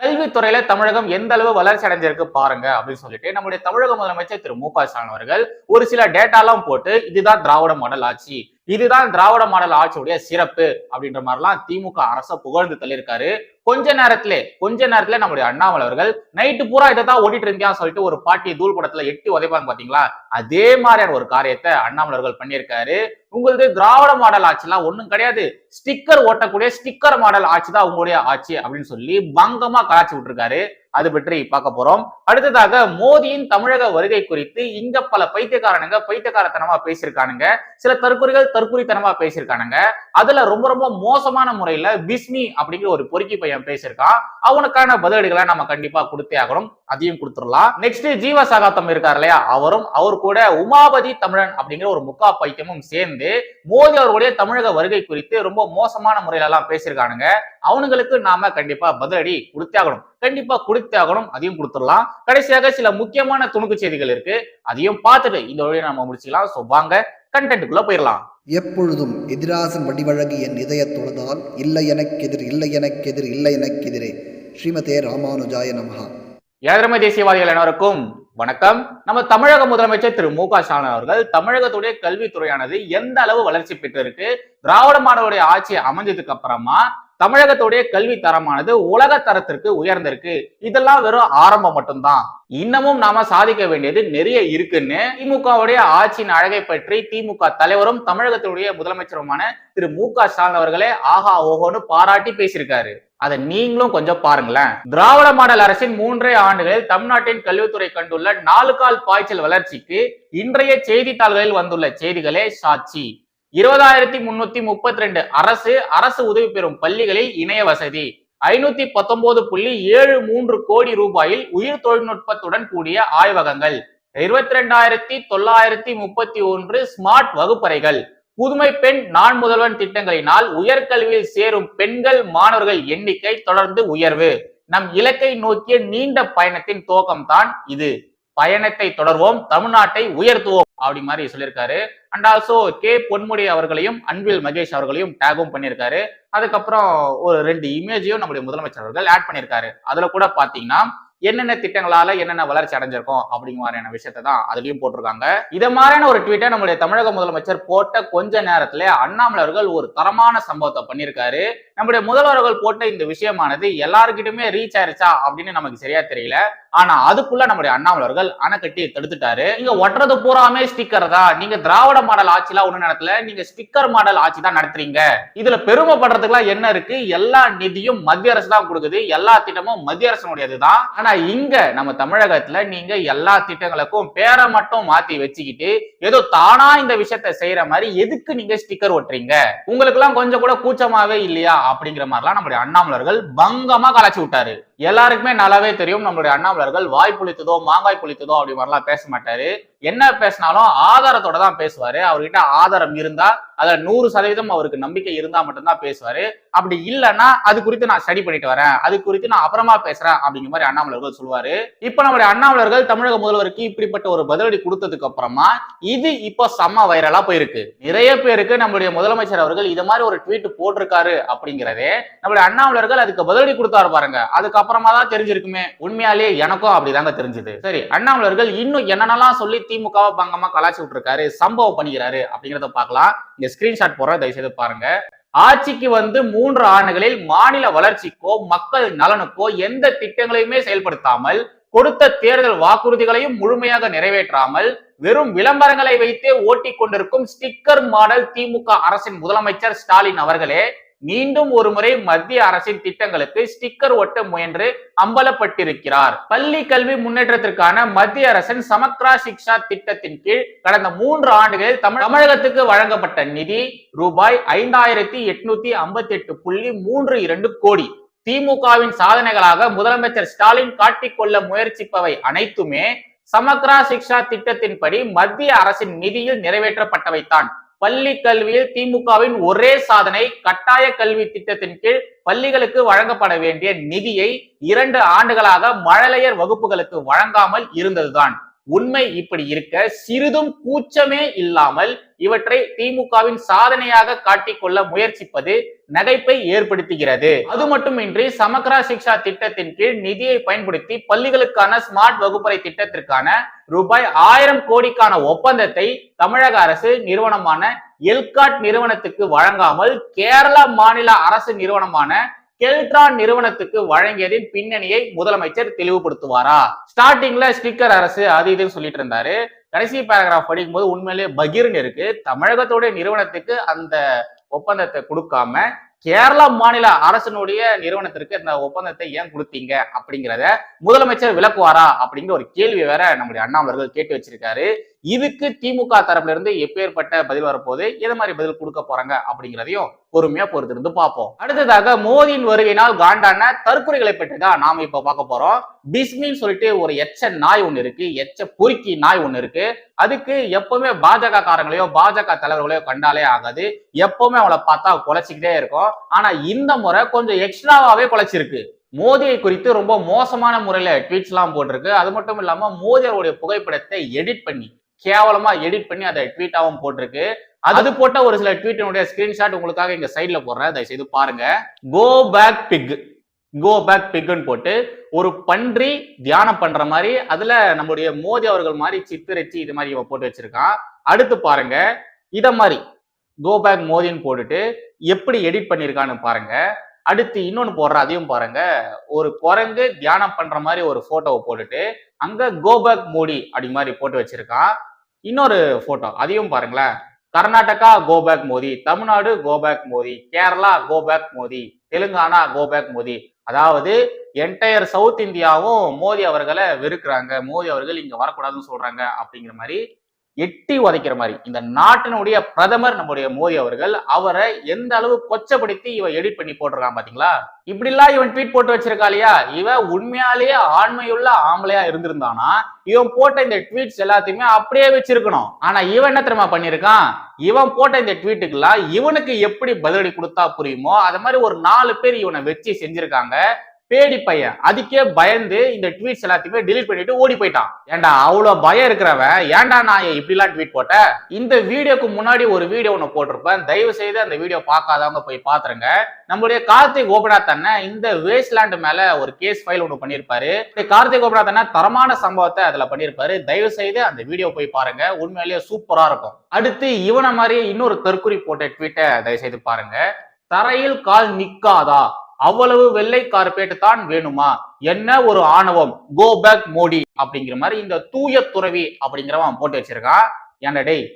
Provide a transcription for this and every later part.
கல்வித்துறையில தமிழகம் எந்த அளவு வளர்ச்சி அடைஞ்சிருக்கு பாருங்க அப்படின்னு சொல்லிட்டு நம்முடைய தமிழக முதலமைச்சர் திரு மு க ஸ்டாலின் அவர்கள் ஒரு சில டேட்டாலாம் போட்டு இதுதான் திராவிட மாடல் ஆட்சி இதுதான் திராவிட மாடல் ஆட்சியுடைய சிறப்பு அப்படின்ற மாதிரிலாம் திமுக அரச புகழ்ந்து தள்ளியிருக்காரு. கொஞ்ச நேரத்திலே கொஞ்ச நேரத்துல நம்முடைய அண்ணாமலை அவர்கள் நைட்டு பூரா இதை தான் ஓடிட்டு இருந்தியான்னு சொல்லிட்டு ஒரு பாட்டி தூள் படத்துல எட்டி உதைப்பாங்க பாத்தீங்களா? அதே மாதிரியான ஒரு காரியத்தை அண்ணாமலை அவர்கள் பண்ணியிருக்காரு. உங்களுக்கு திராவிட மாடல் ஆட்சிலாம் ஒண்ணும் கிடையாது. ஸ்டிக்கர் ஓட்டக்கூடிய ஸ்டிக்கர் மாடல் ஆட்சி தான் உங்களுடைய ஆட்சி அப்படின்னு சொல்லி பங்கமா கலாச்சி விட்டுருக்காரு. அது பற்றி பார்க்க போறோம். அடுத்ததாக மோடியின் தமிழக வருகை குறித்து இங்க பல பைத்தியக்காரனுங்க பைத்தியக்காரத்தனமா பேசியிருக்கானுங்க. சில தற்குறிகள் தற்குறித்தனமா பேசியிருக்கானுங்க. அதுல ரொம்ப ரொம்ப மோசமான முறையில பிஸ்மி அப்படிங்கிற ஒரு பொறுக்கி பையன் பேசியிருக்கான். அவனுக்கான பதிலடிகளை நம்ம கண்டிப்பா கொடுத்தே ஆகணும். அதையும் கொடுத்துடலாம். நெக்ஸ்ட் ஜீவ சகாத்தம் இருக்கார் இல்லையா? அவரும் அவர் கூட உமாபதி தமிழன் அப்படிங்கிற ஒரு முக்கா பைத்தியமும் சேர்ந்து மோடி அவர்களுடைய தமிழக வருகை குறித்து ரொம்ப மோசமான முறையில எல்லாம் பேசியிருக்கானுங்க. அவனுங்களுக்கு நாம கண்டிப்பா பதிலடி கொடுத்தே ஆகணும் கண்டிப்பா கொடுத்தே ஆகணும் அதையும் கொடுத்துடலாம். கடைசியாக சில முக்கியமான துணுக்கு செய்திகள் இருக்கு. அதையும் பார்த்துட்டு இந்த வழியை நம்ம முடிச்சுக்கலாம். ஸோ வாங்க கண்டென்ட்டுக்குள்ள போயிடலாம். எப்பொழுதும் எதிராசன் வடிவழகு என் இதய தொழுதால் இல்லை எனக்கெதிர் இல்லை எனக்கெதிர் இல்லை எனக்கெதிரே. ஸ்ரீமதே ராமானுஜாய நமஹா. ஏழமை தேசியவாதிகள் அனைவருக்கும் வணக்கம். நம்ம தமிழக முதலமைச்சர் திரு மு க ஸ்டாலின் அவர்கள் தமிழகத்துடைய கல்வித்துறையானது எந்த அளவு வளர்ச்சி பெற்று இருக்கு திராவிட மாடலுடைய ஆட்சி அமைஞ்சதுக்கு அப்புறமா தமிழகத்துடைய கல்வி தரமானது உலக தரத்திற்கு உயர்ந்திருக்கு. இதெல்லாம் வெறும் ஆரம்பம் மட்டும்தான். இன்னமும் நாம சாதிக்க வேண்டியது நிறைய இருக்குன்னு திமுகவுடைய ஆட்சியின் அழகை பற்றி திமுக தலைவரும் தமிழகத்துடைய முதலமைச்சருமான திரு மு க ஸ்டாலின் அவர்களே ஆஹா ஓஹோன்னு பாராட்டி பேசியிருக்காரு. அதை நீங்களும் கொஞ்சம் பாருங்களேன். திராவிட மாடல் அரசின் மூன்றே ஆண்டுகளில் தமிழ்நாட்டின் கல்வித்துறை கண்டுள்ள நாலு கால் பாய்ச்சல் வளர்ச்சிக்கு இன்றைய செய்தித்தாள்களில் வந்துள்ள செய்திகளே சாட்சி. இருபதாயிரத்தி முன்னூத்தி முப்பத்தி ரெண்டு அரசு அரசு உதவி பெறும் பள்ளிகளில் இணைய வசதி. ஐநூத்தி பத்தொன்பது புள்ளி ஏழு மூன்று கோடி ரூபாயில் உயிர் தொழில்நுட்பத்துடன் கூடிய ஆய்வகங்கள். இருபத்தி ரெண்டாயிரத்தி தொள்ளாயிரத்தி முப்பத்தி ஒன்று ஸ்மார்ட் வகுப்பறைகள். புதுமை பெண் நான் முதல்வன் திட்டங்களினால் உயர்கல்வியில் சேரும் பெண்கள் மாணவர்கள் எண்ணிக்கை தொடர்ந்து உயர்வு. நம் இலக்கை நோக்கிய நீண்ட பயணத்தின் துவக்கம்தான் இது. பயணத்தை தொடர்வோம் தமிழ்நாட்டை உயர்த்துவோம் அப்படி மாதிரி சொல்லியிருக்காரு. அண்ட் ஆல்சோ கே பொன்முடி அவர்களையும் அன்பில் மகேஷ் அவர்களையும் டேகும் பண்ணியிருக்காரு. அதுக்கப்புறம் ஒரு ரெண்டு இமேஜையும் நம்முடைய முதலமைச்சர் அவர்கள் ஆட் பண்ணியிருக்காரு. அதுல கூட பாத்தீங்கன்னா என்னென்ன திட்டங்களால என்னென்ன வளர்ச்சி அடைஞ்சிருக்கும் அப்படிங்கிற மாதிரியான விஷயத்தை தான் அதுலயும் போட்டிருக்காங்க. இத மாதிரியான ஒரு ட்வீட்டை நம்முடைய தமிழக முதலமைச்சர் போட்ட கொஞ்ச நேரத்துல அண்ணாமலை அவர்கள் ஒரு தரமான சம்பவத்தை பண்ணியிருக்காரு. நம்முடைய முதல்வர்கள் போட்ட இந்த விஷயமானது எல்லாருக்கிட்டுமே ரீச் ஆயிருச்சா அப்படின்னு நமக்கு சரியா தெரியல. ஆனா அதுக்குள்ள நம்முடைய அண்ணாமலர்கள் அணைக்கட்டி தடுத்துட்டாரு. நீங்க ஒட்டுறது பூராமே ஸ்டிக்கர் தான் நீங்க திராவிட மாடல் ஆட்சிலாம் ஒண்ணு நடத்தல. நீங்க ஸ்டிக்கர் மாடல் ஆட்சி தான் நடத்துறீங்க. இதுல பெருமைப்படுறதுக்குலாம் என்ன இருக்கு? எல்லா நிதியும் மத்திய அரசு தான் கொடுக்குது. எல்லா திட்டமும் மத்திய அரசனுடையது தான். ஆனா இங்க நம்ம தமிழகத்துல நீங்க எல்லா திட்டங்களுக்கும் பேரை மட்டும் மாத்தி வச்சுக்கிட்டு ஏதோ தானா இந்த விஷயத்த செய்யற மாதிரி எதுக்கு நீங்க ஸ்டிக்கர் ஒட்டுறீங்க? உங்களுக்கு எல்லாம் கொஞ்சம் கூட கூச்சமாவே இல்லையா? அப்படிங்கிற மாதிரிலாம் நம்முடைய அண்ணாமலர்கள் பங்கமா கலாச்சி விட்டாரு. எல்லாருக்குமே நல்லாவே தெரியும். நம்மளுடைய அண்ணாமலர்கள் வாய் புளித்ததோ மாங்காய் புளித்ததோ அப்படி மாதிரிலாம் பேச மாட்டாரு. என்ன பேசினாலும் ஆதாரத்தோட தான் பேசுவாரு. அவர்கிட்ட ஆதாரம் இருந்தா அதுல நூறு சதவீதம் அவருக்கு நம்பிக்கை இருந்தா மட்டும்தான் பேசுவாரு. அப்படி இல்லைன்னா அது குறித்து நான் ஸ்டடி பண்ணிட்டு வரேன். அது குறித்து நான் அப்புறமா பேசுறேன் அப்படிங்கிற மாதிரி அண்ணாமலர்கள் சொல்லுவாரு. இப்ப நம்முடைய அண்ணாமலர்கள் தமிழக முதல்வருக்கு இப்படிப்பட்ட ஒரு பதிலடி கொடுத்ததுக்கு அப்புறமா இது இப்போ செம்ம வைரலா போயிருக்கு. நிறைய பேருக்கு நம்மளுடைய முதலமைச்சர் அவர்கள் இது மாதிரி ஒரு ட்வீட் போட்டிருக்காரு அப்படிங்கிறதே நம்மளுடைய அண்ணாமலர்கள் அதுக்கு பதிலடி கொடுத்தாரு பாருங்க. அதுக்கப்புறம் தான் தெரிஞ்சிருக்குமே. உண்மையாலே எனக்கும் அப்படிதாங்க தெரிஞ்சது. சரி அண்ணாமலர்கள் இன்னும் என்னென்னலாம் சொல்லி திமுகவை பங்கமா கலாச்சி விட்டுருக்காரு சம்பவம் பண்ணிக்கிறாரு அப்படிங்கிறத பார்க்கலாம். இந்த ஸ்கிரீன்ஷாட் போடுற தயவுசெய்து பாருங்க. ஆட்சிக்கு வந்து மூன்று ஆண்டுகளில் மாநில வளர்ச்சிக்கோ மக்கள் நலனுக்கோ எந்த திட்டங்களையுமே செயல்படுத்தாமல் கொடுத்த தேர்தல் வாக்குறுதிகளையும் முழுமையாக நிறைவேற்றாமல் வெறும் விளம்பரங்களை வைத்தே ஓட்டிக் கொண்டிருக்கும் ஸ்டிக்கர் மாடல் திமுக அரசின் முதலமைச்சர் ஸ்டாலின் அவர்களே மீண்டும் ஒரு முறை மத்திய அரசின் திட்டங்களுக்கு ஸ்டிக்கர் ஒட்ட முயன்று அம்பலப்பட்டிருக்கிறார். பள்ளி கல்வி முன்னேற்றத்திற்கான மத்திய அரசின் சமக்ரா சிக்ஷா திட்டத்தின் கீழ் கடந்த மூன்று ஆண்டுகளில் தமிழகத்துக்கு வழங்கப்பட்ட நிதி ரூபாய் ஐந்தாயிரத்தி எட்நூத்தி ஐம்பத்தி எட்டு புள்ளி மூன்று இரண்டு கோடி. திமுகவின் சாதனைகளாக முதலமைச்சர் ஸ்டாலின் காட்டிக்கொள்ள முயற்சிப்பவை அனைத்துமே சமக்ரா சிக்ஷா திட்டத்தின்படி மத்திய அரசின் நிதியில் நிறைவேற்றப்பட்டவைத்தான் பள்ளி கல்வியில் திமுகவின் ஒரே சாதனை கட்டாய கல்வி திட்டத்தின் கீழ் பள்ளிகளுக்கு வழங்கப்பட வேண்டிய நிதியை இரண்டு ஆண்டுகளாக மழலையர் வகுப்புகளுக்கு வழங்காமல் இருந்ததுதான். உண்மை இப்படி இருக்க சிறிதும் கூச்சமே இல்லாமல் இவற்றை திமுகவின் சாதனையாக காட்டிக்கொள்ள முயற்சிப்பது நகைப்பை ஏற்படுத்துகிறது. அது மட்டுமின்றி சமக்ரா சிக்ஷா திட்டத்தின் கீழ் நிதியை பயன்படுத்தி பள்ளிகளுக்கான ஸ்மார்ட் வகுப்பறை திட்டத்திற்கான ரூபாய் ஆயிரம் கோடிக்கான ஒப்பந்தத்தை தமிழக அரசு நிறுவனமான எல்காட் நிறுவனத்துக்கு வழங்காமல் கேரள மாநில அரசு நிறுவனமான கெல்ட்ரான் நிறுவனத்துக்கு வழங்கியதின் பின்னணியை முதலமைச்சர் தெளிவுபடுத்துவாரா? ஸ்டார்டிங்ல ஸ்டிக்கர் அரசு அது இதுன்னு சொல்லிட்டு இருந்தாரு. கடைசி பேராகிராஃப் படிக்கும்போது உண்மையிலேயே பகீர்னு இருக்கு. தமிழகத்துடைய நிறுவனத்துக்கு அந்த ஒப்பந்தத்தை கொடுக்காம கேரளா மாநில அரசினுடைய நிறுவனத்திற்கு இந்த ஒப்பந்தத்தை ஏன் கொடுத்தீங்க அப்படிங்கிறத முதலமைச்சர் விளக்குவாரா அப்படிங்கிற ஒரு கேள்வி வேற நம்முடைய அண்ணாமலர்கள் கேட்டு வச்சிருக்காரு. இதுக்கு திமுக தரப்புல இருந்து எப்பேற்பட்ட பதில் வரப்போகுது? எது மாதிரி பதில் கொடுக்க போறாங்க? அப்படிங்கிறதையும் பொறுமையா பொறுத்திருந்து பார்ப்போம். அடுத்ததாக மோதியின் வருகையினால் காண்டான தற்கொலைகளை பற்றி தான் நாம இப்ப பார்க்க போறோம். பிஸ்மின்னு சொல்லிட்டு ஒரு எச்ச நாய் ஒண்ணு இருக்கு. எச்ச பொறுக்கி நாய் ஒண்ணு இருக்கு. அதுக்கு எப்பவுமே பாஜக காரங்களையோ பாஜக தலைவர்களையோ கண்டாலே ஆகாது. எப்பவுமே அவளை பார்த்தா குலைச்சிக்கிட்டே இருக்கும். ஆனா இந்த முறை கொஞ்சம் எக்ஸ்ட்ராவாவே குலைச்சிருக்கு. மோதியை குறித்து ரொம்ப மோசமான முறையில ட்வீட்ஸ் எல்லாம் போட்டிருக்கு. அது மட்டும் இல்லாம மோதி அவருடைய புகைப்படத்தை எடிட் பண்ணி கேவலமா எடிட் பண்ணி அதை ட்வீட்டாவும் போட்டிருக்கு. அது போட்ட ஒரு சில ட்வீட்டினுடைய ஸ்கிரீன்ஷாட் உங்களுக்காக இங்க சைட்ல போடுறேன். தயவு செய்து பாருங்க go back pig go back பிக்னு போட்டு ஒரு பன்றி தியானம் பண்ற மாதிரி அதுல நம்மளுடைய மோதி அவர்கள் மாதிரி சித்திரச்சி இது மாதிரி இவன் போட்டு வச்சிருக்கான். அடுத்து பாருங்க. இத மாதிரி கோ பேக் மோதின்னு போட்டுட்டு எப்படி எடிட் பண்ணிருக்கான்னு பாருங்க. அடுத்து இன்னொன்னு போடுற அதையும் பாருங்க. ஒரு குரங்கு தியானம் பண்ற மாதிரி ஒரு போட்டோவை போட்டுட்டு அங்க கோ பேக் மோடி அப்படி மாதிரி போட்டு வச்சிருக்கான். இன்னொரு போட்டோ அதையும் பாருங்களேன். Karnataka go back Modi. Tamil Nadu go back Modi. Kerala go back Modi. Telangana go back Modi. அதாவது என்டையர் சவுத் இந்தியாவும் மோடி அவர்களை வெறுக்கிறாங்க. மோடி அவர்கள் இங்க வரக்கூடாதுன்னு சொல்றாங்க அப்படிங்கிற மாதிரி எட்டி உதைக்கிற மாதிரி. இந்த நாட்டினுடைய பிரதமர் நம்முடைய மோடி அவர்கள் அவரை எந்த அளவு கொச்சப்படுத்தி இவன் எடிட் பண்ணி போட்டிருக்கான் பாத்தீங்களா? இப்படிலாம் இவன் ட்வீட் போட்டு வச்சிருக்கா இல்லையா? இவன் உண்மையாலேயே ஆண்மையுள்ள ஆம்பளையா இருந்திருந்தானா? இவன் போட்ட இந்த ட்வீட்ஸ் எல்லாத்தையுமே அப்படியே வச்சிருக்கணும். ஆனா இவன் என்ன தெரியுமா பண்ணிருக்கான் இவன் போட்ட இந்த ட்வீட்டுக்கெல்லாம் இவனுக்கு எப்படி பதிலடி கொடுத்தா புரியுமோ அது மாதிரி ஒரு நாலு பேர் இவனை வச்சு செஞ்சிருக்காங்க. பேடி பையன். அதுக்கே பயந்து இந்த ட்வீட்ஸ் எல்லாத்தையுமே டிலீட் பண்ணிட்டு ஓடி போயிட்டான். ஏன்டா அவ்வளவு பயம் இருக்கிறவன் ஏன்டா நான் இப்படிலாம் ட்வீட் போட்டேன் இந்த வீடியோக்கு முன்னாடி ஒரு வீடியோ ஒன்று போட்டிருப்பேன். தயவு செய்து அந்த வீடியோ பார்க்காதவங்க போய் பாத்துருங்க. நம்மளுடைய கார்த்திக் கோபிநாத் அண்ணன் இந்த வேஸ்ட்லேண்ட் மேல ஒரு கேஸ் ஃபைல் ஒன்று பண்ணியிருப்பாரு கார்த்திக் கோபிநாத் அண்ணன் தரமான சம்பவத்தை அதுல பண்ணியிருப்பாரு தயவு செய்து அந்த வீடியோ போய் பாருங்க. உண்மையிலேயே சூப்பரா இருக்கும். அடுத்து இவனை மாதிரியே இன்னொரு தற்குறி போட்ட ட்வீட்டை தயவு செய்து பாருங்க. தரையில் கால் நிக்காதா? அவ்வளவு வெள்ளை கார்பேட் தான் வேணுமா? என்ன ஒரு ஆணவம்? கோ பேக் மோடி அப்படிங்கிற மாதிரி இந்த தூய துறவி அப்படிங்கிறவன் போட்டு வச்சிருக்கான். ஏன்டா டேய்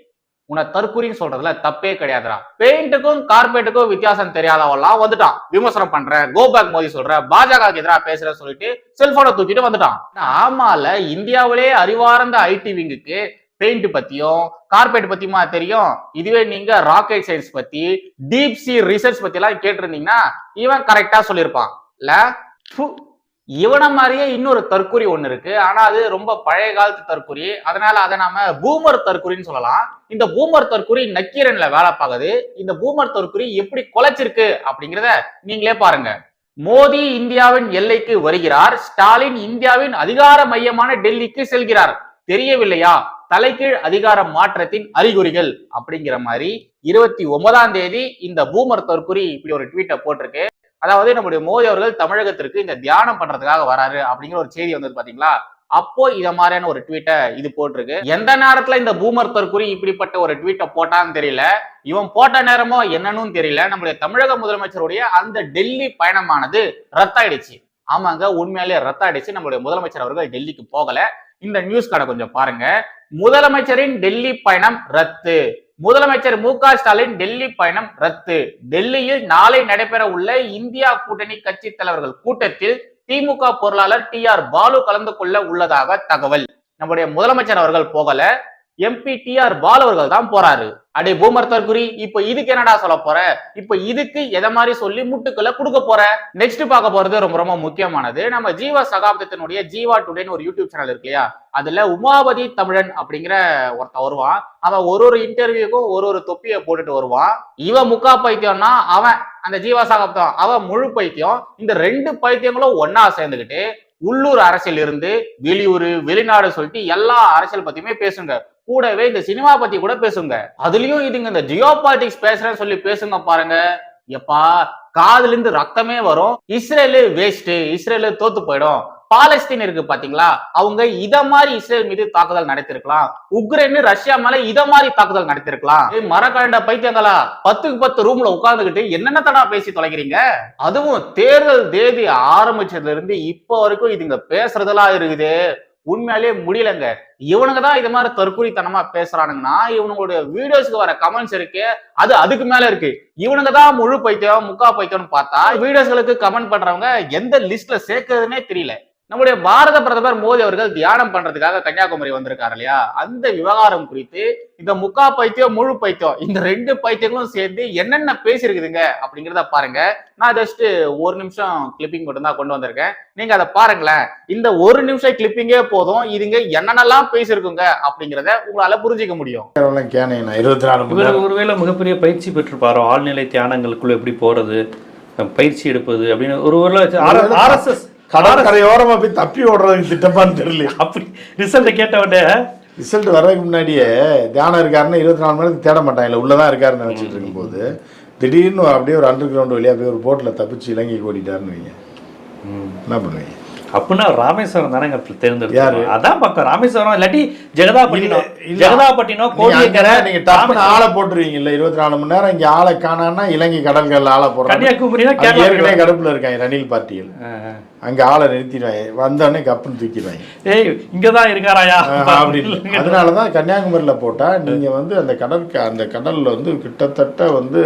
உன்னை தற்குறின்னு சொல்றதுல தப்பே கிடையாதுடா. பெயிண்ட்டுக்கும் கார்பெட்டுக்கும் வித்தியாசம் தெரியாதவெல்லாம் வந்துட்டான். விமர்சனம் பண்ற கோ பேக் மோடி சொல்ற பாஜக எதிராக பேசுற சொல்லிட்டு செல்போனை தூக்கிட்டு வந்துட்டான். ஆமால இந்தியாவிலே அறிவார்ந்த ஐடி விங்குக்கு பெயிண்ட் பத்தியும் கார்பெட் பத்தியுமா தெரியும்? இதுவே நீங்க ராக்கெட் சயின்ஸ் பத்தி டீப் சி ரிசர்ச் பத்தி எல்லாம் கேட்டிருந்தீங்கன்னா இவன் கரெக்டா சொல்லியிருப்பான். இல்ல? மாதிரியே இன்னொரு தற்குறி ஒண்ணு இருக்கு. ஆனா அது ரொம்ப பழைய காலத்து தற்குறி அதனால அதை நாம பூமர் தற்குறின்னு சொல்லலாம். இந்த பூமர் தற்குறி நக்கீரன்ல வேலை பார்க்குது. இந்த பூமர் தற்குறி எப்படி குலைச்சிருக்கு அப்படிங்கிறத நீங்களே பாருங்க. மோடி இந்தியாவின் எல்லைக்கு வருகிறார். ஸ்டாலின் இந்தியாவின் அதிகார மையமான டெல்லிக்கு செல்கிறார். தெரியவில்லையா? தலைகீழ் அதிகார மாற்றத்தின் அறிகுறிகள் அப்படிங்கிற மாதிரி இருபத்தி ஒன்பதாம் தேதி இந்த பூமர் தற்குறி இப்படி ஒரு ட்வீட்டை போட்டிருக்கு. அதாவது நம்முடைய மோடி அவர்கள் தமிழகத்திற்கு இந்த தியானம் பண்றதுக்காக வராரு அப்படிங்கிற ஒரு செய்தி வந்தது பாத்தீங்களா? அப்போ இத மாதிரியான ஒரு ட்வீட்டை இது போட்டிருக்கு. எந்த நேரத்துல இந்த பூமர் தற்குறி இப்படிப்பட்ட ஒரு ட்வீட்டை போட்டான்னு தெரியல. இவன் போட்ட நேரமோ என்னன்னு தெரியல. நம்முடைய தமிழக முதலமைச்சருடைய அந்த டெல்லி பயணமானது ரத்தாயிடுச்சு. ஆமாங்க உண்மையாலே ரத்தாயிடுச்சு. நம்மளுடைய முதலமைச்சர் அவர்கள் டெல்லிக்கு போகல. இந்த நியூஸ் கடை கொஞ்சம் பாருங்க. முதலமைச்சரின் டெல்லி பயணம் ரத்து. முதலமைச்சர் மு க ஸ்டாலின் டெல்லி பயணம் ரத்து. டெல்லியில் நாளை நடைபெற உள்ள இந்தியா கூட்டணி கட்சி தலைவர்கள் கூட்டத்தில் திமுக பொருளாளர் டி ஆர் பாலு கலந்து கொள்ள உள்ளதாக தகவல். நம்முடைய முதலமைச்சர் அவர்கள் போகல. எம்பி டி ஆர் அவர்கள் தான் போறாரு. அடே பூமர் தர்குரி இப்ப இதுக்கு என்னடா சொல்ல போற? இப்ப இதுக்கு எதை மாதிரி சொல்லி முட்டுக்களை கொடுக்க போற? நெக்ஸ்ட் பார்க்க போறது ரொம்ப ரொம்ப முக்கியமானது. நம்ம ஜீவா சகாப்தத்தினுடைய ஜீவா டுடேன்னு ஒரு யூடியூப் சேனல் இருக்கு இல்லையா? அதுல உமாபதி தமிழன் அப்படிங்கிற ஒருத்தன் வருவான். அவன் ஒரு ஒரு இன்டர்வியூக்கும் ஒரு ஒரு தொப்பியை போட்டுட்டு வருவான். இவன் முக்கா பைத்தியம்னா அவன் அந்த ஜீவா சகாப்தம் அவன் முழு பைத்தியம். இந்த ரெண்டு பைத்தியங்களும் ஒன்னா சேர்ந்துக்கிட்டு உள்ளூர் அரசியல் இருந்து வெளியூர் வெளிநாடு சொல்லிட்டு எல்லா அரசியல் பத்தியுமே பேசுங்க. கூடவே இந்த சினிமா பத்தி கூட பேசுங்க. அதுலயும் இதுங்க இந்த ஜியோ பாலிட்டிக்ஸ் பேசுறேன்னு சொல்லி பேசுங்க பாருங்க. எப்பா காதுல இருந்து ரத்தமே வரும். இஸ்ரேலு வேஸ்ட் இஸ்ரேலு தோத்து போயிடும். பாலஸ்தீன் இருக்கு பாத்தீங்களா? அவங்க இத மாதிரி இஸ்ரேல் மீது தாக்குதல் நடத்திருக்கலாம். உக்ரைன் ரஷ்யா மேல இத மாதிரி தாக்குதல் நடத்திருக்கலாம். ஏய், மரக்கண்ட பைத்தியங்களா? பத்துக்கு பத்து ரூம்ல உட்கார்ந்துகிட்டு என்னென்ன தடா பேசி தொலைக்கிறீங்க? அதுவும் தேர்தல் தேதி ஆரம்பிச்சதுல இருந்து இப்போ வரைக்கும் இதுங்க பேசுறதெல்லாம் இருக்குது. உண்மையாலே முடியலங்க. இவனுங்க தான் இது மாதிரி தற்கொலைத்தனமா பேசுறானுங்கன்னா இவனுங்களுடைய வீடியோஸ்க்கு வர கமெண்ட்ஸ் இருக்கு அது அதுக்கு மேல இருக்கு. இவனுங்க தான் முழு பைத்தியம் முக்கா பைத்தியம்னு பார்த்தா வீடியோஸ்களுக்கு கமெண்ட் பண்றவங்க எந்த லிஸ்ட்ல சேர்க்கறதுனே தெரியல. நம்முடைய பாரத பிரதமர் மோடி அவர்கள் தியானம் பண்றதுக்காக கன்னியாகுமரி வந்திருக்காரு இல்லையா? அந்த விவகாரம் குறித்து இந்த முக்கா பைத்தியம் முழு பைத்தியம் இந்த ரெண்டு பைத்தியங்களும் சேர்ந்து என்னென்ன பேசியிருக்குதுங்க அப்படிங்கிறத பாருங்க. நான் ஜஸ்ட் ஒரு நிமிஷம் கிளிப்பிங் மட்டும் தான் கொண்டு வந்திருக்கேன். நீங்க அதை பாருங்களேன். இந்த ஒரு நிமிஷம் கிளிப்பிங்கே போதும். இதுங்க என்னென்னலாம் பேசியிருக்குங்க அப்படிங்கிறத உங்களால புரிஞ்சுக்க முடியும். இருபத்தி நாலு ஒருவேளை மிகப்பெரிய பயிற்சி பெற்றிருப்பாரோ? ஆழ்நிலை தியானங்களுக்குள்ள எப்படி போறது? பயிற்சி எடுப்பது அப்படின்னு ஒருவேளை ஆர்எஸ்எஸ் கடல் கரையோரமா போய் தப்பி ஓடுறதுக்கு திட்டமான்னு தெரியல அப்படி ரிசல்ட் கேட்ட உடனே ரிசல்ட் வர்றதுக்கு முன்னாடியே தியானம் இருக்காருன்னா இருபத்தி நாலு மணி நேரத்துக்கு தேட மாட்டாங்க. உள்ளதான் இருக்காருன்னு நினைச்சிட்டு இருக்கும்போது திடீர்னு அப்படியே ஒரு அண்டர் கிரவுண்ட் வழியா போய் ஒரு போட்ல தப்பிச்சு இலங்கைக்கு ஓடிட்டாருன்னு வைங்க. என்ன பண்ணுவீங்க? அப்படின்னா ராமேஸ்வரம் தானே? தேர்ந்தெடுத்தாரு அதான் பக்கம் ராமேஸ்வரம் இல்லாட்டி ஜெகதாப்பட்டினம் இல்ல, இல்ல. ஜெகதாப்பட்டினம் நீங்க கோடியக்கரை நீங்க டப்புன்னு ஆளை போட்டுருவீங்கல்ல இருபத்தி நாலு மணி நேரம் இங்க ஆளை காணான்னா இலங்கை கடல்கள்ல ஆளை போடுறாங்க. கன்னியாகுமரினா ஏற்கனவே கடுப்புல இருக்காங்க ரணில் பார்ட்டிகள் அஹ். அங்க ஆளை நிறுத்திடுவாங்க. வந்தோடனே கப்புன்னு தூக்கிடுவாங்க. ஏய் இங்கதான் இருக்காராயா? அப்படி இல்லை அதனாலதான் கன்னியாகுமரியில போட்டா நீங்க வந்து அந்த கடற்க அந்த கடல்ல வந்து கிட்டத்தட்ட வந்து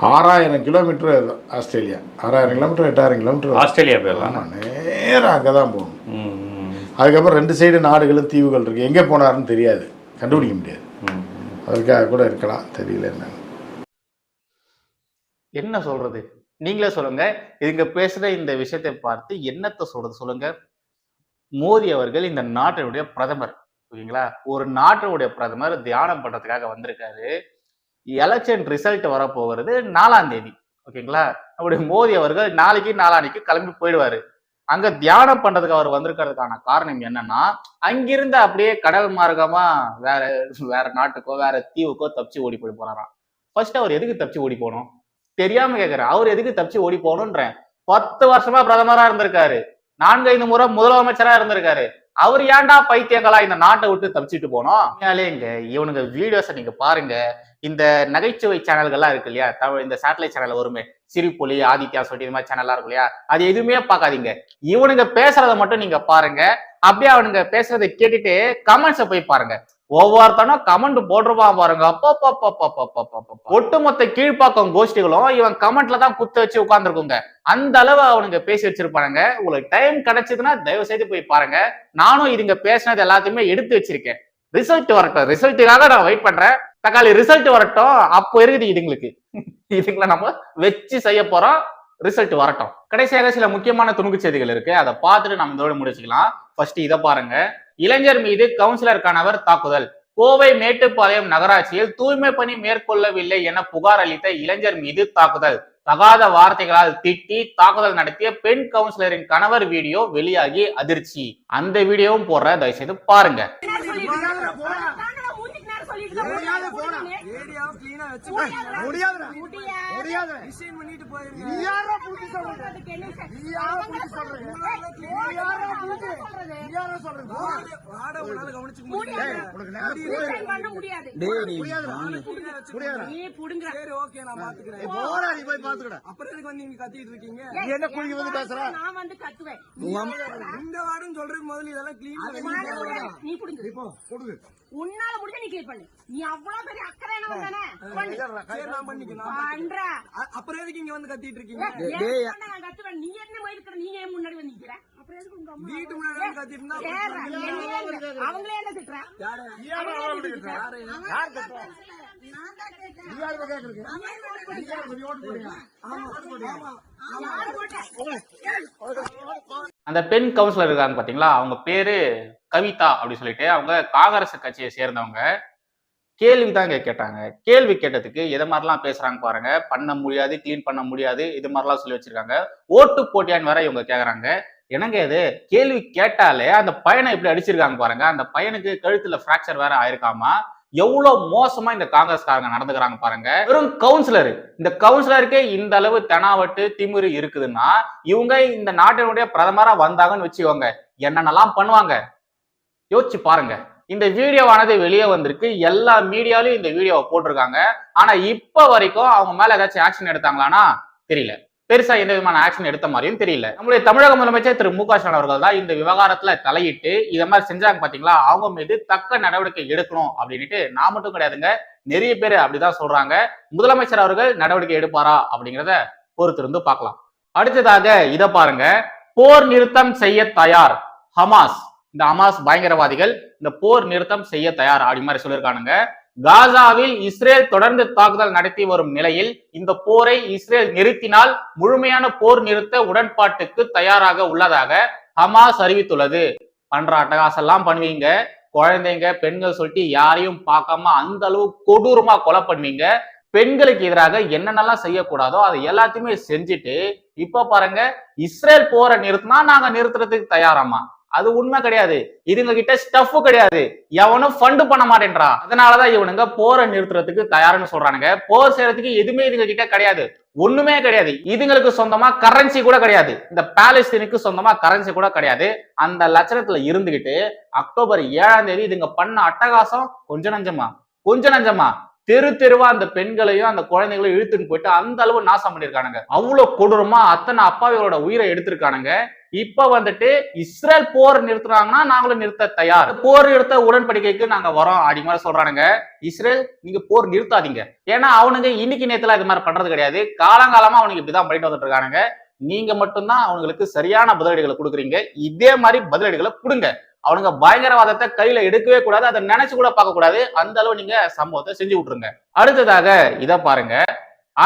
ஆறாயிரம் கிலோமீட்டர் ஆஸ்திரேலியா. ஆறாயிரம் கிலோமீட்டர் எட்டாயிரம் கிலோமீட்டர். ஆஸ்திரேலியா போயிடலாம். ஆமா நேரா அங்கதான் போகணும். அதுக்கப்புறம் ரெண்டு சைடு நாடுகளும் தீவுகள் இருக்கு. எங்க போனாருன்னு தெரியாது. கண்டுபிடிக்க முடியாது. ம். அதுக்காக கூட இருக்கலாம். தெரியல என்ன என்ன சொல்றது? நீங்களே சொல்லுங்க. இதுங்க பேசுற இந்த விஷயத்தை பார்த்து என்னத்த சொல்றது சொல்லுங்க. மோடி அவர்கள் இந்த நாட்டினுடைய பிரதமர். ஓகேங்களா ஒரு நாட்டினுடைய பிரதமர் தியானம் பண்றதுக்காக வந்திருக்காரு. எலெக்ஷன் ரிசல்ட் வரப்போகிறது நாலாம் தேதி. ஓகேங்களா? நம்முடைய மோடி அவர்கள் நாளைக்கு நாளானிக்கு கிளம்பி போயிடுவாரு. அங்க தியானம் பண்றதுக்கு அவர் வந்திருக்கிறதுக்கான காரணம் என்னன்னா அங்கிருந்து அப்படியே கடல் மார்க்கமா வேற வேற நாட்டுக்கோ வேற தீவுக்கோ தப்பிச்சு ஓடி போய் போறாராம். ஃபர்ஸ்ட் அவர் எதுக்கு தப்பிச்சு ஓடி போகணும்? தெரியாம கேக்குறேன் அவர் எதுக்கு தப்பிச்சு ஓடி போகணுன்றேன். பத்து வருஷமா பிரதமரா இருந்திருக்காரு. நான்கைந்து முறை முதலமைச்சரா இருந்திருக்காரு. அவர் ஏன்டா பைத்தியங்களா இந்த நாட்டை விட்டு தப்பிச்சுட்டு போனோம்? உண்மையாலேங்க இவனுங்க வீடியோஸை நீங்க பாருங்க. இந்த நகைச்சுவை சேனல்கள்லாம் இருக்கு இல்லையா? தமிழ் இந்த சேட்டலைட் சேனல் வருமே. சிரிப்பொலி ஆதித்யா சொல்லிட்டு இது மாதிரி சேனல்லாம் இருக்கு இல்லையா? அது எதுவுமே பார்க்காதீங்க. இவனுங்க பேசுறத மட்டும் நீங்க பாருங்க. அப்படியே அவனுங்க பேசுறதை கேட்டுட்டு கமெண்ட்ஸை போய் பாருங்க. ஒவ்வொருத்தனும் கமெண்ட் போட்டிருப்பான் பாருங்க. ஒட்டுமொத்த கீழ்ப்பாக்கம் கோஷ்டிகளும் இவன் கமெண்ட்ல தான் குத்து வச்சு உட்கார்ந்துருக்குங்க. அந்த அளவு அவனுங்க பேசி வச்சிருப்பானுங்க. உங்களுக்கு டைம் கிடைச்சதுன்னா தயவு செய்து போய் பாருங்க. நானும் இதுங்க பேசினது எல்லாத்தையுமே எடுத்து வச்சிருக்கேன். ரிசல்ட் வரட்டும். ரிசல்ட்டுக்காக நான் வெயிட் பண்றேன். தக்காளி ரிசல்ட் வரட்டும் அப்போ இருக்குது இதுங்களுக்கு. இதுங்களை நம்ம வச்சு செய்ய போறோம் ரிசல்ட் வரட்டும். கடைசியாக சில முக்கியமான துணுக்கு செய்திகள் இருக்கு. அதை பார்த்துட்டு நம்ம இதோட முடிச்சுக்கலாம். ஃபர்ஸ்ட் இதை பாருங்க. இளைஞர் மீது கவுன்சிலர் கணவர் தாக்குதல். கோவை மேட்டுப்பாளையம் நகராட்சியில் தூய்மை பணி மேற்கொள்ளவில்லை என புகார் அளித்த இளைஞர் மீது தாக்குதல். தகாத வார்த்தைகளால் திட்டி தாக்குதல் நடத்திய பெண் கவுன்சிலரின் கணவர் வீடியோ வெளியாகி அதிர்ச்சி. அந்த வீடியோவும் போடுற தயவு செய்து பாருங்க. அப்புறம் எதுக்கு வந்து நீங்க கத்திட்டு இருக்கீங்க? என்ன குளிக்க வந்து பேசுற? நான் வந்து கத்துவேன். இந்த வார்டுன்னு சொல்றதுக்கு முதல்ல இதெல்லாம் கிளீன் பண்ணி நீ புடுங்கு. உன்னால முடிஞ்ச நீ கிளியர் பண்ணு. நீ அவ்வளவு பெரிய அக்கறை என்ன சரி நான் பண்ணிக்கலாம் பண்ற. அ- அப்புறம் எதுக்கு இங்க வந்து கத்திட்டு இருக்கீங்க? ஏன் பண்ண நான் கத்துவேன்? நீ என்ன மாதிரி இருக்கிற? நீ ஏன் முன்னாடி வந்து நிக்கிற? அப்புறம் எதுக்கு உங்க அம்மா வீட்டு முன்னாடி கத்திட்டு இருந்தா. அவங்களே என்ன திட்டுறா? யாரு? யார் நான் தான் யாரு கேக்குறீங்க ஓட்டு போடுங்க யாரு போட்டா? அந்த பெண் கவுன்சிலர் இருக்காங்க பார்த்தீங்களா அவங்க பேரு கவிதா அப்படின்னு சொல்லிட்டு அவங்க காங்கிரஸ் கட்சியை சேர்ந்தவங்க. கேள்வி தான் கேட்டாங்க. கேள்வி கேட்டதுக்கு எதை மாதிரிலாம் பேசுறாங்க பாருங்க. பண்ண முடியாது க்ளீன் பண்ண முடியாது இது மாதிரிலாம் சொல்லி வச்சிருக்காங்க. ஓட்டு போட்டியான்னு வேற இவங்க கேட்குறாங்க என்னங்க இது? கேள்வி கேட்டாலே அந்த பையனை இப்படி அடிச்சிருக்காங்க பாருங்க. அந்த பையனுக்கு கழுத்துல ஃப்ராக்சர் வேற ஆயிருக்காமா? எவ்வளவு மோசமா இந்த காங்கிரஸ்காரங்க நடந்துக்கிறாங்க பாருங்க. வெறும் கவுன்சிலர் இந்த கவுன்சிலருக்கே இந்த அளவு தெனாவட்டு திமிரு இருக்குதுன்னா இவங்க இந்த நாட்டினுடைய பிரதமரா வந்தாங்கன்னு வச்சுக்கோங்க. என்னென்னலாம் பண்ணுவாங்க? யோசிச்சு பாருங்க. இந்த வீடியோவானது வெளியே வந்திருக்கு. எல்லா மீடியாலையும் இந்த வீடியோவை போட்டிருக்காங்க. ஆனா இப்ப வரைக்கும் அவங்க மேல ஏதாச்சும் ஆக்ஷன் எடுத்தாங்களான்னா தெரியல. பெருசா எந்த விதமான ஆக்ஷன் எடுத்த மாதிரியும் தெரியல. நம்முடைய தமிழக முதலமைச்சர் திரு மு க ஸ்டாலின் அவர்கள் தான் இந்த விவகாரத்துல தலையிட்டு இத மாதிரி செஞ்சாங்க பாத்தீங்களா? அவங்க மீது தக்க நடவடிக்கை எடுக்கணும் அப்படின்ட்டு நான் மட்டும் கிடையாதுங்க நிறைய பேர் அப்படிதான் சொல்றாங்க. முதலமைச்சர் அவர்கள் நடவடிக்கை எடுப்பாரா அப்படிங்கிறத பொறுத்திருந்து பார்க்கலாம். அடுத்ததாக இதை பாருங்க போர் நிறுத்தம் செய்ய தயார் ஹமாஸ். இந்த ஹமாஸ் பயங்கரவாதிகள் இந்த போர் நிறுத்தம் செய்ய தயார் அப்படி மாதிரி சொல்லியிருக்கானுங்க. காசாவில் இஸ்ரேல் தொடர்ந்து தாக்குதல் நடத்தி வரும் நிலையில் இந்த போரை இஸ்ரேல் நிறுத்தினால் முழுமையான போர் நிறுத்த உடன்பாட்டுக்கு தயாராக உள்ளதாக ஹமாஸ் அறிவித்துள்ளது. பண்ற அட்டகாசெல்லாம் பண்ணுவீங்க. குழந்தைங்க பெண்கள் சொல்லிட்டு யாரையும் பார்க்காம அந்த அளவு கொடூரமா கொலை பண்ணுவீங்க. பெண்களுக்கு எதிராக என்னென்னலாம் செய்யக்கூடாதோ அதை எல்லாத்தையுமே செஞ்சுட்டு இப்ப பாருங்க இஸ்ரேல் போரை நிறுத்தினா நாங்க நிறுத்துறதுக்கு தயாராமா அது உண்மை கிடையாது. இதுங்க கிட்ட ஸ்டஃப் கிடையாது. எவனும் ஃபண்டு பண்ண மாட்டேன்றா அதனாலதான் இவனுங்க போரை நிறுத்துறதுக்கு தயாருன்னு சொல்றானுங்க. போர் செய்யறதுக்கு எதுவுமே இதுங்க கிட்ட கிடையாது. ஒண்ணுமே கிடையாது. இதுங்களுக்கு சொந்தமா கரன்சி கூட கிடையாது. இந்த பாலஸ்தீனுக்கு சொந்தமா கரன்சி கூட கிடையாது. அந்த லட்சணத்துல இருந்துகிட்டு அக்டோபர் ஏழாம் தேதி இதுங்க பண்ண அட்டகாசம் கொஞ்சம் நஞ்சமா? கொஞ்சம் நஞ்சமா? தெரு தெருவா அந்த பெண்களையும் அந்த குழந்தைகளையும் இழுத்துன்னு போயிட்டு அந்த அளவு நாசம் பண்ணிருக்கானுங்க அவ்வளவு கொடூரமா அத்தனை அப்பாவிகளோட உயிரை எடுத்திருக்கானுங்க. இப்ப வந்துட்டு இஸ்ரேல் போர் நிறுத்துறாங்கன்னா நாங்களும் நிறுத்த தயார். போர் நிறுத்த உடன்படிக்கைக்கு நாங்க வரோம் அப்படி மாதிரி சொல்றானுங்க. இஸ்ரேல் நீங்க போர் நிறுத்தாதீங்க. ஏன்னா அவனுங்க இன்னைக்கு நேரத்துல இது மாதிரி பண்றது கிடையாது. காலங்காலமா அவனுக்கு இப்படிதான் பண்ணிட்டு வந்துட்டு இருக்கானுங்க. நீங்க மட்டும்தான் அவங்களுக்கு சரியான பதிலடிகளை கொடுக்குறீங்க. இதே மாதிரி பதிலடிகளை கொடுங்க. அவனுங்க பயங்கரவாதத்தை கையில எடுக்கவே கூடாது. அதை நினைச்சு கூட பார்க்க கூடாது. அந்த அளவு நீங்க சம்பவத்தை செஞ்சு விட்டுருங்க. அடுத்ததாக இதை பாருங்க.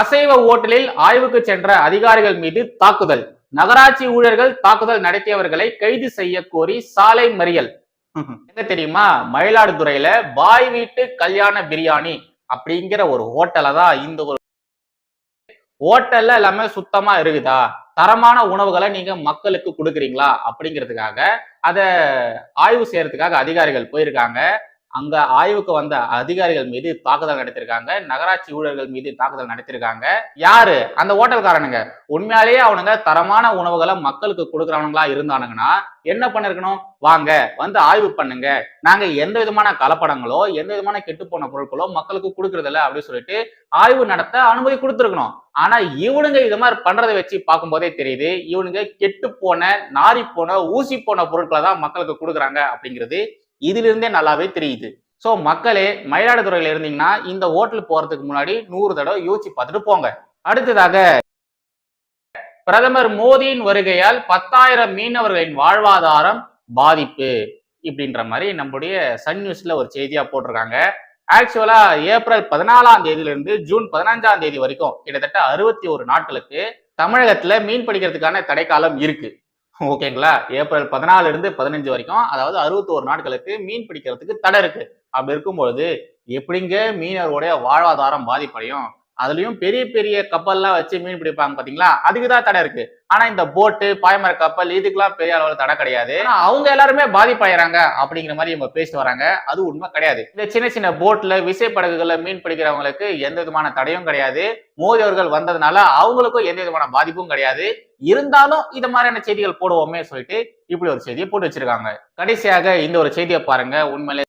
அசைவ ஓட்டலில் ஆய்வுக்கு சென்ற அதிகாரிகள் மீது தாக்குதல். நகராட்சி ஊழியர்கள் தாக்குதல் நடத்தியவர்களை கைது செய்ய கோரி சாலை மறியல். என்ன தெரியுமா? மயிலாடுதுறையில பாய் வீட்டு கல்யாண பிரியாணி அப்படிங்கிற ஒரு ஹோட்டலை தான் இந்த ஒரு ஹோட்டல்ல எல்லாமே சுத்தமா இருக்குதா? தரமான உணவுகளை நீங்க மக்களுக்கு கொடுக்குறீங்களா? அப்படிங்கிறதுக்காக அதை ஆய்வு செய்யறதுக்காக அதிகாரிகள் போயிருக்காங்க. அங்க ஆய்வுக்கு வந்த அதிகாரிகள் மீது தாக்குதல் நடத்திருக்காங்க. நகராட்சி ஊழியர்கள் மீது தாக்குதல் நடத்திருக்காங்க. யாரு? அந்த ஹோட்டல்காரனுங்க. உண்மையாலேயே அவனுங்க தரமான உணவுகளை மக்களுக்கு கொடுக்குறவனுங்களா இருந்தானுங்கன்னா என்ன பண்ணிருக்கணும்? வாங்க வந்து ஆய்வு பண்ணுங்க. நாங்க எந்த விதமான கலப்படங்களோ எந்த விதமான கெட்டுப்போன பொருட்களோ மக்களுக்கு கொடுக்கறதில்ல அப்படின்னு சொல்லிட்டு ஆய்வு நடத்த அனுமதி கொடுத்துருக்கணும். ஆனா இவனுங்க இது மாதிரி பண்றதை வச்சு பார்க்கும்போதே தெரியுது இவனுங்க கெட்டு போன நாரி போன ஊசி போன பொருட்களை தான் மக்களுக்கு கொடுக்குறாங்க அப்படிங்கிறது இதுல இருந்தே நல்லாவே தெரியுது. ஸோ மக்களே மயிலாடுதுறையில இருந்தீங்கன்னா இந்த ஹோட்டல் போறதுக்கு முன்னாடி நூறு தடவை யோசிச்சு பார்த்துட்டு போங்க. அடுத்ததாக பிரதமர் மோடியின் வருகையால் பத்தாயிரம் மீனவர்களின் வாழ்வாதாரம் பாதிப்பு இப்படின்ற மாதிரி நம்முடைய சன் நியூஸ்ல ஒரு செய்தியா போட்டிருக்காங்க. ஆக்சுவலா ஏப்ரல் பதினாலாம் தேதியிலிருந்து ஜூன் பதினஞ்சாம் தேதி வரைக்கும் கிட்டத்தட்ட அறுபத்தி ஒரு நாட்களுக்கு தமிழகத்துல மீன் பிடிக்கிறதுக்கான தடைக்காலம் இருக்கு. ஓகேங்களா? ஏப்ரல் பதினாலுல இருந்து பதினஞ்சு வரைக்கும் அதாவது அறுபத்தோரு நாட்களுக்கு மீன் பிடிக்கிறதுக்கு தடை இருக்கு. அப்படி இருக்கும்பொழுது எப்படிங்க மீனவருடைய வாழ்வாதாரம் பாதிப்படையும்? அதுலயும் பெரிய பெரிய கப்பல்லாம் வச்சு மீன் பிடிப்பாங்க பாத்தீங்களா? அதுக்கு தான் தடை இருக்கு. ஆனா இந்த போட்டு பாய்மர கப்பல் இதுக்கெல்லாம் பெரிய அளவில் தடை கிடையாது. அவங்க எல்லாருமே பாதிப்பாயிறாங்க அப்படிங்கிற மாதிரி இவங்க பேசிட்டு வராங்க. அது உண்மை கிடையாது. இந்த சின்ன சின்ன போட்ல விசைப்படகுகள்ல மீன் பிடிக்கிறவங்களுக்கு எந்த விதமான தடையும் கிடையாது. மோதி அவர்கள் வந்ததுனால அவங்களுக்கும் எந்த விதமான பாதிப்பும் கிடையாது. இருந்தாலும் இது மாதிரியான செய்திகள் போடுவோமே சொல்லிட்டு இப்படி ஒரு செய்தியை போட்டு வச்சிருக்காங்க. கடைசியாக இந்த ஒரு செய்தியை பாருங்க. உண்மையிலே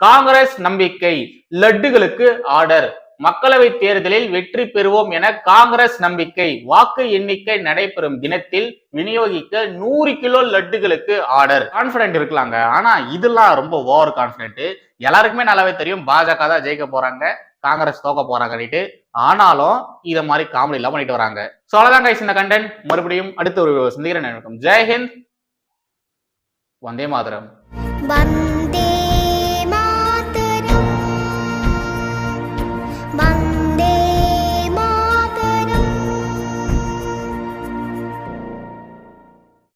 காங்கிரஸ் நம்பிக்கை லட்டுகளுக்கு ஆர்டர். மக்களவை தேர்தலில் வெற்றி பெறுவோம் என காங்கிரஸ் நம்பிக்கை. வாக்கு எண்ணிக்கை நடைபெறும் தினத்தில் விநியோகிக்க நூறு கிலோ லட்டுகளுக்கு ஆர்டர். கான்பிடென்ட் இருக்கலாங்க. ஆனா இதெல்லாம் ரொம்ப ஓவர் கான்பிடென்ட் எல்லாருக்குமே நல்லாவே தெரியும். பாஜக தான் ஜெயிக்க போறாங்க. காங்கிரஸ் தோக்க போறாங்கன்னுட்டு. ஆனாலும் இதை மாதிரி காமெடி எல்லாம் பண்ணிட்டு வராங்க. சோ அவ்வளவுதான் guys இந்த கண்டென்ட் மறுபடியும் அடுத்த ஒரு சந்திக்கிறேன். ஜெய்ஹிந்த் வந்தே மாதரம். வந்தே